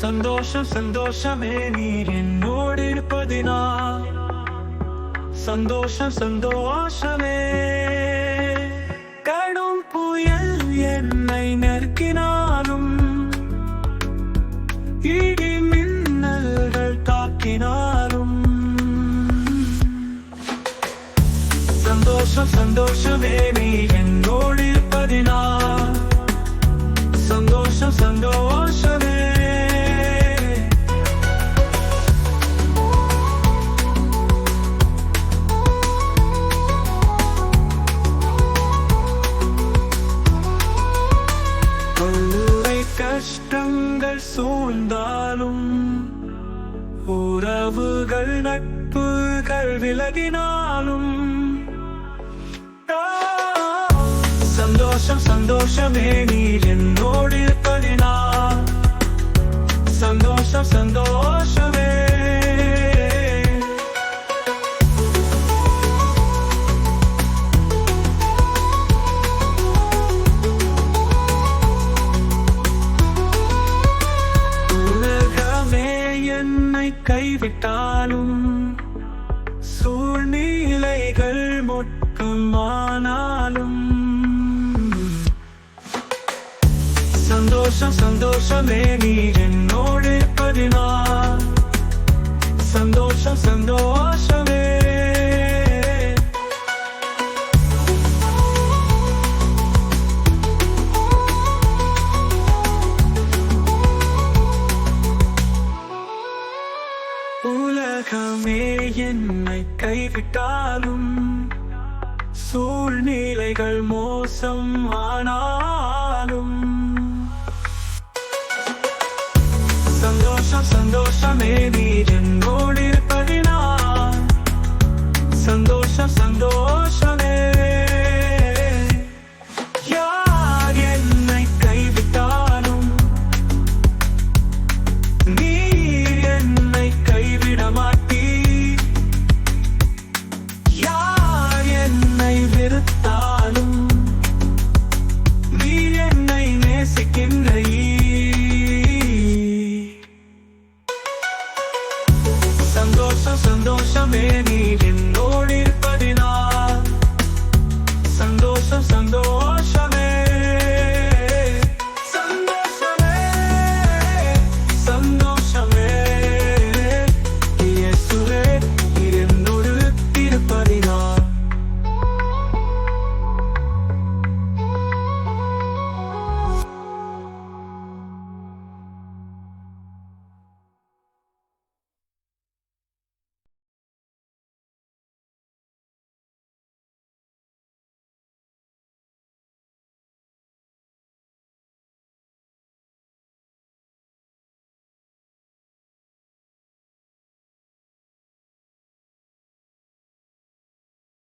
சந்தோஷம் சந்தோஷமே நீர் என்னோடு இருப்பதினா? சந்தோஷம் சந்தோஷமே. கடும் புயல் என்னை நெருக்கினாலும் இடி மின்னல்கள் தாக்கினாலும். சந்தோஷம் சந்தோஷமே நீ என்னோடு இருப்பதினா? கஷ்டங்கள் சூழ்ந்தாலும் உறவுகள் நட்புகள் விலகினாலும் சந்தோஷம் சந்தோஷமே நீர் என்னோடு இருப்பதினா சந்தோஷம் சந்தோஷம் கைவிட்டாலும் சூழ்நிலைகள் மொட்டமானாலும் சந்தோஷம் சந்தோஷமே நீ என்னோடு இருப்பதினா சந்தோஷம் சந்தோஷம் என்னை கைவிட்டாலும் சூழ்நிலைகள் மோசம் ஆனாலும். சந்தோஷம் சந்தோஷமே